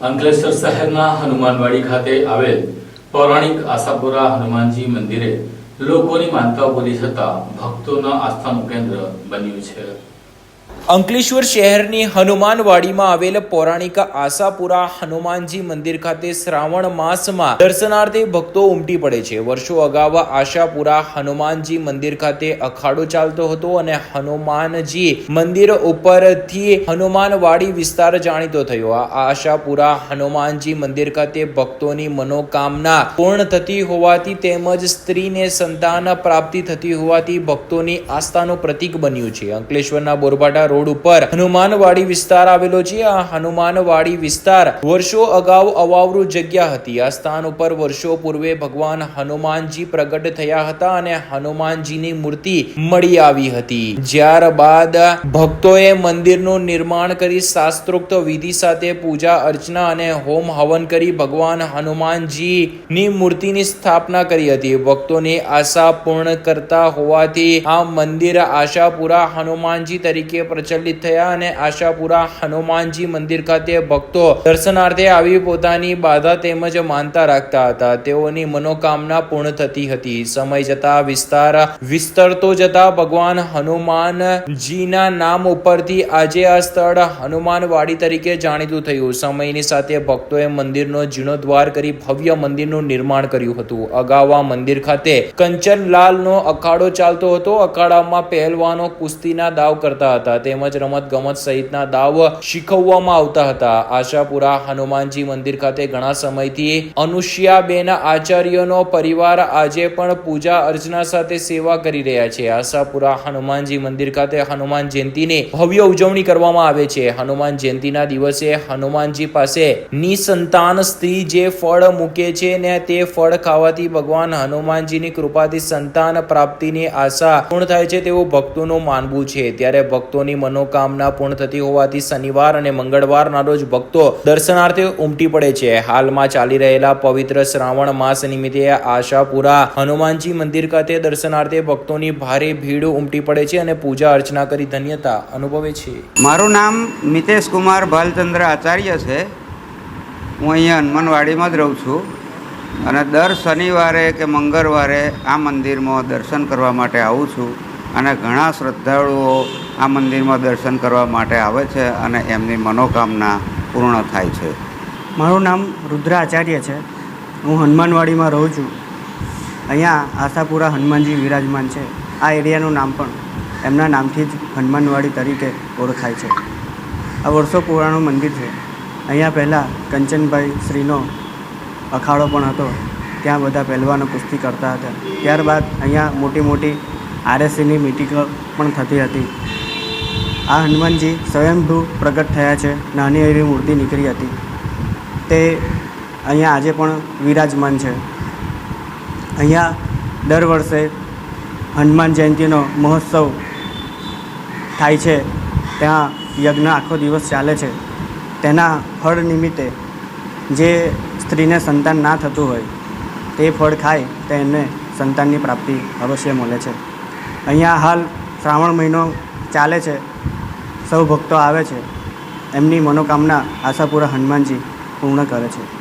અંકલેશ્વર શહેરના હનુમાનવાડી ખાતે આવેલ પૌરાણિક આશાપુરા હનુમાનજી મંદિરે લોકોની માનતા પૂરી થતા ભક્તોના આસ્થાનું કેન્દ્ર બન્યું છે. અંકલેશ્વર શહેરની હનુમાનવાડીમાં આવેલ પૌરાણિક આશાપુરા હનુમાનજી મંદિર ખાતે શ્રાવણ માસમાં દર્શનાર્થે ભક્તો ઉમટી પડે છે. વર્ષો અગાઉ આશાપુરા હનુમાનજી મંદિર ખાતે અખાડો ચાલતો હતો અને હનુમાનજી મંદિર ઉપરથી હનુમાનવાડી વિસ્તાર જાણીતો થયો. આ આશાપુરા હનુમાનજી મંદિર ખાતે ભક્તોની મનોકામના પૂર્ણ થતી હોવાથી તેમજ સ્ત્રીને સંતાન પ્રાપ્તિ થતી હોવાથી ભક્તોની આસ્થાનું પ્રતીક બન્યું છે. અંકલેશ્વરના બોરબાટા રોડ ઉપર. હનુમાનવાડી વિસ્તાર આવેલો છે. આ હનુમાનવાડી વિસ્તાર વર્ષો અગાઉ અવાવરુ જગ્યા હતી. આ સ્થાન ઉપર વર્ષો પૂર્વે ભગવાન હનુમાનજી પ્રગટ થયા હતા અને હનુમાનજીની મૂર્તિ મળી આવી હતી. ત્યારબાદ ભક્તોએ મંદિરનું નિર્માણ કરી શાસ્ત્રોક્ત વિધિ સાથે પૂજા અર્ચના અને હોમ હવન કરી ભગવાન હનુમાનજીની મૂર્તિની સ્થાપના કરી હતી. ભક્તોની આશા પૂર્ણ કરતા હોવાથી આ મંદિર આશાપુરા હનુમાનજી તરીકે પ્રચલિત થયા અને આશાપુરા હનુમાનજી મંદિર ખાતે ભક્તો દર્શનાર્થે આવી પોતાની બાધા તેમજ માનતા રાખતા હતા. તેઓની મનોકામના પૂર્ણ થતી હતી. સમય જતા વિસ્તાર વિસ્તરતો જતા ભગવાન હનુમાનજીના નામ ઉપરથી આજે આ સ્થળ હનુમાનવાડી તરીકે જાણીતું થયું. સમયની સાથે ભક્તોએ મંદિરનો જીર્ણોદ્વાર કરી ભવ્ય મંદિરનું નિર્માણ કર્યું હતું. અગાઉ આ મંદિર ખાતે કંચનલાલનો અખાડો ચાલતો હતો. અખાડામાં પહેલવાનો કુસ્તીના દાવ કરતા હતા. તેમજ રમત ગમત સહિતના દાવ શીખવવામાં આવતા હતા. આશાપુરા હનુમાનજી મંદિર ખાતે ઘણા સમયથી અનુષ્યાબેન આચાર્યનો પરિવાર આજે પણ પૂજા અર્ચના સાથે સેવા કરી રહ્યા છે. આશાપુરા હનુમાનજી મંદિર ખાતે હનુમાન જયંતિની ભવ્ય ઉજવણી કરવામાં આવે છે. હનુમાન જયંતિના દિવસે હનુમાનજી પાસે નિસંતાન સ્ત્રી જે ફળ મૂકે છે ને તે ફળ ખાવાથી ભગવાન હનુમાનજીની કૃપાથી સંતાન પ્રાપ્તિની આશા પૂર્ણ થાય છે તેવું ભક્તોનું માનવું છે. ત્યારે ભક્તોની મનોકામના પૂર્ણ થતી હોવાથી શનિવાર અને મંગળવારના રોજ ભક્તો દર્શનાર્થે ઉમટી પડે છે. હાલમાં ચાલી રહેલા પવિત્ર શ્રાવણ માસ નિમિત્તે આશાપુરા હનુમાનજી મંદિર ખાતે દર્શનાર્થે ભક્તોની ભારે ભીડ ઉમટી પડે છે અને પૂજા અર્ચના કરી ધન્યતા અનુભવે છે. મારું નામ મિતેશ કુમાર ભાલચંદ્ર આચાર્ય છે. હું અહીંયા હનુમાનવાડીમાં જ રહું છું અને દર શનિવારે કે મંગળવારે આ મંદિરમાં દર્શન કરવા માટે આવું છું. અને ઘણા શ્રદ્ધાળુઓ આ મંદિરમાં દર્શન કરવા માટે આવે છે અને એમની મનોકામના પૂર્ણ થાય છે. મારું નામ રુદ્ર આચાર્ય છે. હું હનુમાનવાડીમાં રહું છું. અહીંયા આશાપુરા હનુમાનજી વિરાજમાન છે. આ એરિયાનું નામ પણ એમના નામથી જ હનુમાનવાડી તરીકે ઓળખાય છે. આ વર્ષો પુરાણું મંદિર છે. અહીંયા પહેલાં કંચનભાઈ શ્રીનો અખાડો પણ હતો. ત્યાં બધા પહેલવાનો કુસ્તી કરતા હતા. ત્યારબાદ અહીંયા મોટી મોટી આરએસસીની મિટિંગો પણ થતી હતી. આ હનુમાનજી સ્વયંભૂ પ્રગટ થયા છે. નાની એવી મૂર્તિ નીકળી હતી. તે અહીંયા આજે પણ વિરાજમાન છે. અહીંયા દર વર્ષે હનુમાન જયંતીનો મહોત્સવ થાય છે. ત્યાં યજ્ઞ આખો દિવસ ચાલે છે. તેના ફળ નિમિત્તે જે સ્ત્રીને સંતાન ના થતું હોય, તે ફળ ખાય, તેને સંતાનની પ્રાપ્તિ અવશ્ય મળે છે. અહીંયા હાલ શ્રાવણ મહિનો ચાલે છે. સૌ ભક્તો આવે છે. એમની મનોકામના આશાપુરા હનુમાનજી પૂર્ણ કરે છે.